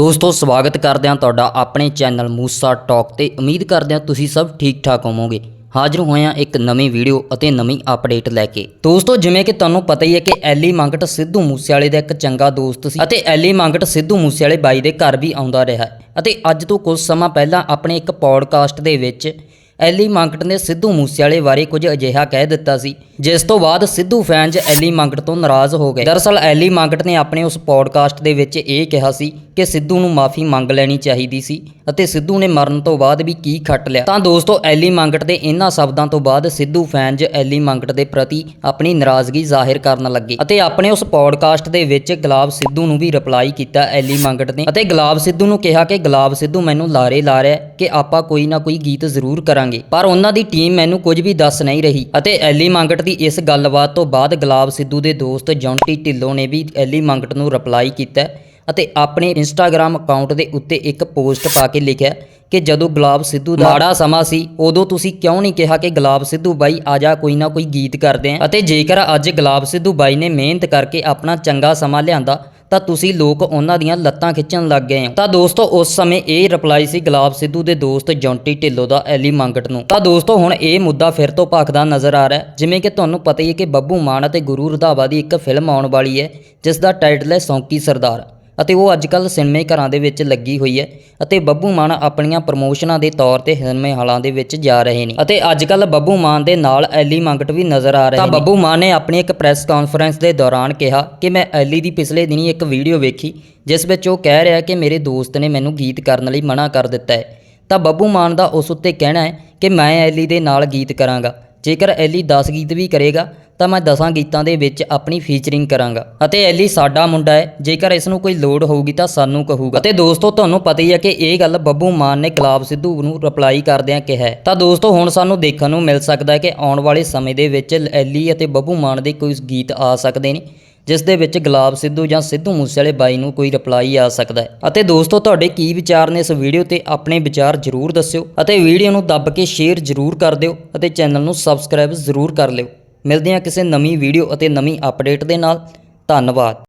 ਦੋਸਤੋ, ਸਵਾਗਤ ਕਰਦੇ ਹਾਂ ਤੁਹਾਡਾ ਆਪਣੇ ਚੈਨਲ ਮੂਸਾ ਟਾਕ ਤੇ। ਉਮੀਦ ਕਰਦੇ ਹਾਂ ਤੁਸੀਂ ਸਭ ਠੀਕ ਠਾਕ ਹੋਵੋਗੇ। ਹਾਜ਼ਰ ਹੋਏ ਹਾਂ ਇੱਕ ਨਵੀਂ ਵੀਡੀਓ ਅਤੇ ਨਵੀਂ ਅਪਡੇਟ ਲੈ ਕੇ। ਦੋਸਤੋ, ਜਿਵੇਂ ਕਿ ਤੁਹਾਨੂੰ ਪਤਾ ਹੀ ਹੈ ਕਿ ਐਲੀ ਮੰਗਟ ਸਿੱਧੂ ਮੂਸੇਵਾਲੇ ਦਾ ਇੱਕ ਚੰਗਾ ਦੋਸਤ ਸੀ ਅਤੇ ਐਲੀ ਮੰਗਟ ਸਿੱਧੂ ਮੂਸੇਵਾਲੇ ਬਾਈ ਦੇ ਘਰ ਵੀ ਆਉਂਦਾ ਰਿਹਾ ਅਤੇ ਅੱਜ ਤੋਂ ਕੁਝ ਸਮਾਂ ਪਹਿਲਾਂ ਆਪਣੇ ਇੱਕ ਪੌਡਕਾਸਟ ਦੇ ਵਿੱਚ ਐਲੀ ਮੰਗਟ ਨੇ ਸਿੱਧੂ ਮੂਸੇਵਾਲੇ ਬਾਰੇ ਕੁਝ ਅਜਿਹਾ ਕਹਿ ਦਿੱਤਾ ਸੀ, ਜਿਸ ਤੋਂ ਬਾਅਦ ਸਿੱਧੂ ਫੈਨਜ਼ ਐਲੀ ਮੰਗਟ ਤੋਂ ਨਾਰਾਜ਼ ਹੋ ਗਏ। ਦਰਅਸਲ ਐਲੀ ਮੰਗਟ ਨੇ ਆਪਣੇ ਉਸ ਪੋਡਕਾਸਟ ਦੇ ਵਿੱਚ ਇਹ ਕਿਹਾ ਸੀ ਕਿ ਸਿੱਧੂ ਨੂੰ ਮਾਫੀ ਮੰਗ ਲੈਣੀ ਚਾਹੀਦੀ ਸੀ ਅਤੇ ਸਿੱਧੂ ਨੇ ਮਰਨ ਤੋਂ ਬਾਅਦ ਵੀ ਕੀ ਖੱਟ ਲਿਆ। ਤਾਂ ਦੋਸਤੋ, ਐਲੀ ਮੰਗਟ ਦੇ ਇਹਨਾਂ ਸ਼ਬਦਾਂ ਤੋਂ ਬਾਅਦ ਸਿੱਧੂ ਫੈਨਜ਼ ਐਲੀ ਮੰਗਟ ਦੇ ਪ੍ਰਤੀ ਆਪਣੀ ਨਾਰਾਜ਼ਗੀ ਜ਼ਾਹਿਰ ਕਰਨ ਲੱਗੇ ਅਤੇ ਆਪਣੇ ਉਸ ਪੋਡਕਾਸਟ ਦੇ ਵਿੱਚ ਗੁਲਾਬ ਸਿੱਧੂ ਨੂੰ ਵੀ ਰਿਪਲਾਈ ਕੀਤਾ ਐਲੀ ਮੰਗਟ ਨੇ ਅਤੇ ਗੁਲਾਬ ਸਿੱਧੂ ਨੂੰ ਕਿਹਾ ਕਿ ਗੁਲਾਬ ਸਿੱਧੂ ਮੈਨੂੰ ਲਾਰੇ ਲਾ ਰਿਹਾ ਕਿ ਆਪਾਂ ਕੋਈ ਨਾ ਕੋਈ ਗੀਤ ਜ਼ਰੂਰ ਕਰਾਂਗੇ। ਪਰ ਉਹਨਾਂ ਦੀ ਟੀਮ ਮੈਨੂੰ ਕੁਝ ਵੀ ਦੱਸ ਨਹੀਂ ਰਹੀ ਅਤੇ ਐਲੀ ਮੰਗਟ ਦੀ ਇਸ ਗੱਲਬਾਤ ਤੋਂ ਬਾਅਦ ਗੁਲਾਬ ਸਿੱਧੂ ਦੇ ਦੋਸਤ ਜੌਂਟੀ ਢਿੱਲੋਂ ਨੇ ਵੀ ਐਲੀ ਮੰਗਟ ਨੂੰ ਰਿਪਲਾਈ ਕੀਤਾ ਅਤੇ ਆਪਣੇ ਇੰਸਟਾਗ੍ਰam ਅਕਾਊਂਟ ਦੇ ਉੱਤੇ ਇੱਕ ਪੋਸਟ ਪਾ ਕੇ ਲਿਖਿਆ ਕਿ ਜਦੋਂ ਗੁਲਾਬ ਸਿੱਧੂ ਦਾ ਮਾੜਾ ਸਮਾਂ ਸੀ, ਉਦੋਂ ਤੁਸੀਂ ਕਿਉਂ ਨਹੀਂ ਕਿਹਾ ਕਿ ਗੁਲਾਬ ਸਿੱਧੂ ਬਾਈ ਆ ਜਾ, ਕੋਈ ਨਾ ਕੋਈ ਗੀਤ ਕਰਦੇ ਆਂ? ਅਤੇ ਜੇਕਰ ਅੱਜ ਗੁਲਾਬ ਸਿੱਧੂ ਬਾਈ ਨੇ ਮਿਹਨਤ ਕਰਕੇ ਆਪਣਾ ਚੰਗਾ ਸਮਾਂ ਲਿਆਂਦਾ, ਤਾਂ ਤੁਸੀਂ ਲੋਕ ਉਹਨਾਂ ਦੀਆਂ ਲੱਤਾਂ ਖਿੱਚਣ ਲੱਗ ਗਏ ਹੋ। ਤਾਂ ਦੋਸਤੋ, ਉਸ ਸਮੇਂ ਇਹ ਰਿਪਲਾਈ ਸੀ ਗੁਲਾਬ ਸਿੱਧੂ ਦੇ ਦੋਸਤ ਜੌਂਟੀ ਢਿੱਲੋਂ ਦਾ, ਐਲੀ ਮੰਗਟ ਨੂੰ। ਤਾਂ ਦੋਸਤੋ, ਹੁਣ ਇਹ ਮੁੱਦਾ ਫਿਰ ਤੋਂ ਭਖਦਾ ਨਜ਼ਰ ਆ ਰਿਹਾ ਜਿਵੇਂ ਕਿ ਤੁਹਾਨੂੰ ਪਤਾ ਹੀ ਹੈ ਕਿ ਬੱਬੂ ਮਾਨ ਅਤੇ ਗੁਰੂ ਰਧਾਵਾ ਦੀ ਇੱਕ ਫਿਲਮ ਆਉਣ ਵਾਲੀ ਹੈ, ਜਿਸ ਦਾ ਟਾਈਟਲ ਹੈ ਸੌਂਕੀ ਸਰਦਾਰ। ਅਤੇ ਉਹ ਅੱਜਕੱਲ ਸਿਨੇਮੇ ਘਰਾਂ ਦੇ ਵਿੱਚ ਲੱਗੀ ਹੋਈ ਹੈ ਅਤੇ ਬੱਬੂ ਮਾਨ ਆਪਣੀਆਂ ਪ੍ਰਮੋਸ਼ਨਾਂ ਦੇ ਤੌਰ ਤੇ ਸਿਨੇਮੇ ਹਾਲਾਂ ਦੇ ਵਿੱਚ ਜਾ ਰਹੇ ਨੇ ਅਤੇ ਅੱਜਕੱਲ ਬੱਬੂ ਮਾਨ ਦੇ ਨਾਲ ਐਲੀ ਮੰਗਟ ਵੀ ਨਜ਼ਰ ਆ ਰਹੇ ਨੇ। ਤਾਂ ਬੱਬੂ ਮਾਨ ਨੇ ਆਪਣੀ ਇੱਕ ਪ੍ਰੈਸ ਕਾਨਫਰੰਸ ਦੇ ਦੌਰਾਨ ਕਿਹਾ ਕਿ ਮੈਂ ਐਲੀ ਦੀ ਪਿਛਲੇ ਦਿਨੀ ਇੱਕ ਵੀਡੀਓ ਵੇਖੀ ਜਿਸ ਵਿੱਚ ਉਹ ਕਹਿ ਰਿਹਾ ਕਿ ਮੇਰੇ ਦੋਸਤ ਨੇ ਮੈਨੂੰ ਗੀਤ ਕਰਨ ਲਈ ਮਨਾ ਕਰ ਦਿੱਤਾ ਹੈ। ਤਾਂ ਬੱਬੂ ਮਾਨ ਦਾ ਉਸ ਉੱਤੇ ਕਹਿਣਾ ਹੈ ਕਿ ਮੈਂ ਐਲੀ ਦੇ ਨਾਲ ਗੀਤ ਕਰਾਂਗਾ। ਜੇਕਰ ਐਲੀ 10 ਗੀਤ ਵੀ ਕਰੇਗਾ, ਤਾਂ ਮੈਂ 10 ਗੀਤਾਂ ਦੇ ਵਿੱਚ ਆਪਣੀ ਫੀਚਰਿੰਗ ਕਰਾਂਗਾ। ਅਤੇ ਐਲੀ ਸਾਡਾ ਮੁੰਡਾ ਹੈ, ਜੇਕਰ ਇਸ ਨੂੰ ਕੋਈ ਲੋੜ ਹੋਊਗੀ ਤਾਂ ਸਾਨੂੰ ਕਹੂਗਾ। ਅਤੇ ਦੋਸਤੋ, ਤੁਹਾਨੂੰ ਪਤਾ ਹੀ ਹੈ ਕਿ ਇਹ ਗੱਲ ਬੱਬੂ ਮਾਨ ਨੇ ਕਲਾਬ ਸਿੱਧੂ ਨੂੰ ਰਿਪਲਾਈ ਕਰਦਿਆਂ ਕਿਹਾ ਹੈ। ਤਾਂ ਦੋਸਤੋ, ਹੁਣ ਸਾਨੂੰ ਦੇਖਣ ਨੂੰ ਮਿਲ ਸਕਦਾ ਹੈ ਕਿ ਆਉਣ ਵਾਲੇ ਸਮੇਂ ਦੇ ਵਿੱਚ ਐਲੀ ਅਤੇ ਬੱਬੂ ਮਾਨ ਦੇ ਕੋਈ ਗੀਤ ਆ ਸਕਦੇ ਨੇ। ਜਿਸ ਦੇ ਵਿੱਚ ਗੁਲਾਬ ਸਿੱਧੂ ਜਾਂ ਸਿੱਧੂ ਮੂਸੇਵਾਲੇ ਬਾਈ ਨੂੰ ਕੋਈ ਰਿਪਲਾਈ ਆ ਸਕਦਾ ਹੈ। ਅਤੇ ਦੋਸਤੋ, ਤੁਹਾਡੇ ਕੀ ਵਿਚਾਰ ਨੇ ਇਸ ਵੀਡੀਓ ਤੇ ਆਪਣੇ ਵਿਚਾਰ ਜ਼ਰੂਰ ਦੱਸਿਓ ਅਤੇ ਵੀਡੀਓ ਨੂੰ ਦੱਬ ਕੇ ਸ਼ੇਅਰ ਜ਼ਰੂਰ ਕਰ ਦਿਓ ਅਤੇ ਚੈਨਲ ਨੂੰ ਸਬਸਕ੍ਰਾਈਬ ਜ਼ਰੂਰ ਕਰ ਲਿਓ। ਮਿਲਦੇ ਹਾਂ ਕਿਸੇ ਨਵੀਂ ਵੀਡੀਓ ਅਤੇ ਨਵੀਂ ਅਪਡੇਟ ਦੇ ਨਾਲ। ਧੰਨਵਾਦ।